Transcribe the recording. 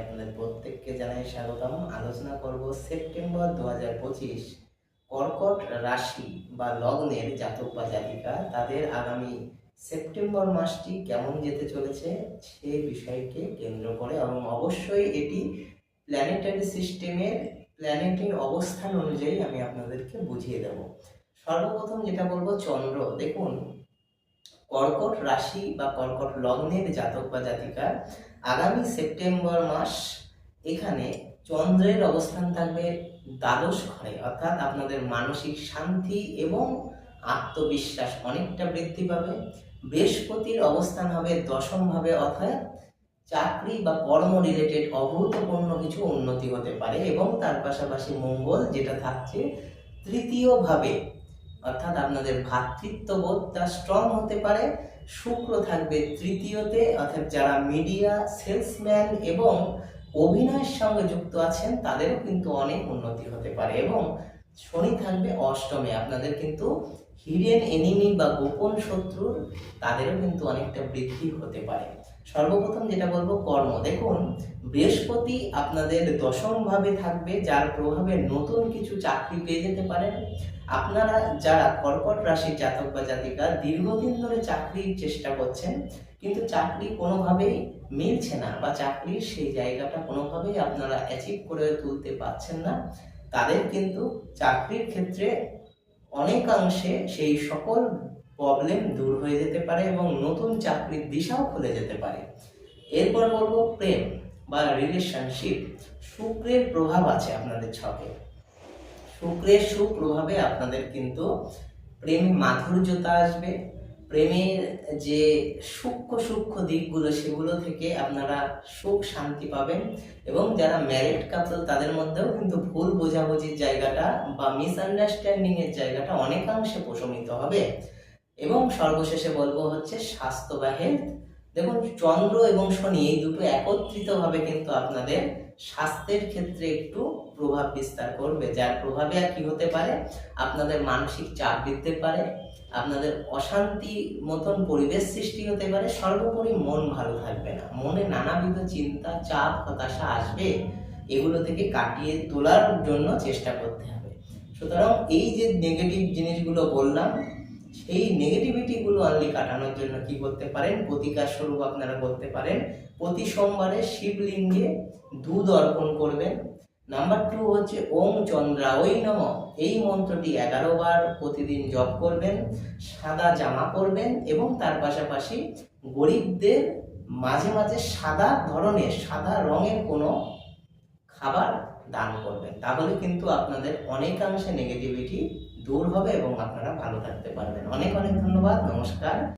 আপনাদের প্রত্যেককে জানাই স্বাগতম। আলোচনা করব সেপ্টেম্বর দু হাজার পঁচিশ কর্কট রাশি বা লগ্নের জাতক বা জাতিকা। তাদের আগামী সেপ্টেম্বর মাসটি কেমন যেতে চলেছে সেই বিষয়কে কেন্দ্র করে এবং অবশ্যই এটি প্ল্যানেটারি সিস্টেমের প্ল্যানেটের অবস্থান অনুযায়ী আমি আপনাদেরকে বুঝিয়ে দেব। সর্বপ্রথম যেটা বলব চন্দ্র। দেখুন কর্কট রাশি বা কর্কট লগ্নের জাতক বা জাতিকার আগামী সেপ্টেম্বর মাস এখানে চন্দ্রের অবস্থান থাকবে দ্বাদশ ঘরে। অর্থাৎ আপনাদের মানসিক শান্তি এবং আত্মবিশ্বাস অনেকটা বৃদ্ধি পাবে। বৃহস্পতির অবস্থান হবে দশম ভাবে অর্থাৎ চাকরি বা কর্ম রিলেটেড অভূতপূর্ণ কিছু উন্নতি হতে পারে এবং তার পাশাপাশি মঙ্গল যেটা থাকছে তৃতীয় ভাবে অর্থাৎ আপনাদের ভ্রাতৃত্ববোধটা স্ট্রং হতে পারে, শুক্র থাকবে তৃতীয়তে, অর্থাৎ যারা মিডিয়া সেলসম্যান এবং অভিনয়ের সঙ্গে যুক্ত আছেন, তাদেরও কিন্তু অনেক উন্নতি হতে পারে এবং শনি থাকবে অষ্টমে। আপনাদের কিন্তু হিডেন এনিমি বা গোপন শত্রুর তাদেরও কিন্তু অনেকটা বৃদ্ধি হতে পারে। সর্বপ্রথম যেটা বলব কর্ম। দেখুন, বৃহস্পতি আপনাদের দশম ভাবে থাকবে, যার প্রভাবে নতুন কিছু চাকরি পেয়ে যেতে পারেন। আপনারা যারা কর্কট রাশির জাতক বা জাতিকা, দীর্ঘদিন ধরে চাকরির চেষ্টা করছেন, কিন্তু চাকরি কোনোভাবেই মিলছে না বা চাকরির সেই জায়গাটা কোনোভাবেই আপনারা অ্যাচিভ করে তুলতে পারছেন না। তাদের কিন্তু চাকরির ক্ষেত্রে অনেকাংশে সেই সকল প্রবলেম দূর হয়ে যেতে পারে এবং নতুন চাকরির দিশাও খুলে যেতে পারে। এরপর বলব প্রেম বা রিলেশনশিপ শুক্রের প্রভাব আছে আপনাদের ছকে। শুক্রের সুপ্রভাবে আপনাদের কিন্তু প্রেমে মাধুর্যতা আসবে। প্রেমের যে সূক্ষ্ম সূক্ষ্ম দিকগুলো সেগুলো থেকে আপনারা সুখ শান্তি পাবেন এবং যারা ম্যারিড কাপল তাদের মধ্যেও কিন্তু ভুল বোঝাবুঝির জায়গাটা বা মিসআন্ডারস্ট্যান্ডিংয়ের জায়গাটা অনেকাংশে প্রশমিত হবে। এবং সর্বশেষে বলব হচ্ছে স্বাস্থ্য বা হেলথ দেখুন, চন্দ্র এবং শনি এই দুটো একত্রিতভাবে কিন্তু আপনাদের স্বাস্থ্যের ক্ষেত্রে একটু প্রভাব বিস্তার করবে। যার প্রভাবে আর কি হতে পারে? আপনাদের মানসিক চাপ বৃদ্ধি পারে, আপনাদের অশান্তি মতন পরিবেশ সৃষ্টি হতে পারে। সর্বোপরি মন ভালো থাকবে না। মনে নানাবিধ চিন্তা, চাপ, হতাশা আসবে। এগুলো থেকে কাটিয়ে তোলার জন্য চেষ্টা করতে হবে। সুতরাং এই যে নেগেটিভ জিনিসগুলো বললাম সেই নেগেটিভিটিগুলো অনলি কাটানোর জন্য কি করতে পারেন? প্রতিকার স্বরূপ আপনারা করতে পারেন। প্রতি সোমবারে শিবলিঙ্গে দুধ অর্পণ করবেন। নাম্বার টু হচ্ছে ওম চন্দ্রা, ওই নম। এই মন্ত্রটি এগারো বার প্রতিদিন জপ করবেন, সাদা জামা পরবেন এবং তার পাশাপাশি গরিবদের মাঝে মাঝে সাদা ধরনের, সাদা রঙের কোনো খাবার দান করবেন। তাহলে কিন্তু আপনাদের অনেকাংশে নেগেটিভিটি দূর হবে এবং আপনারা ভালো থাকতে পারবেন। অনেক অনেক ধন্যবাদ, নমস্কার।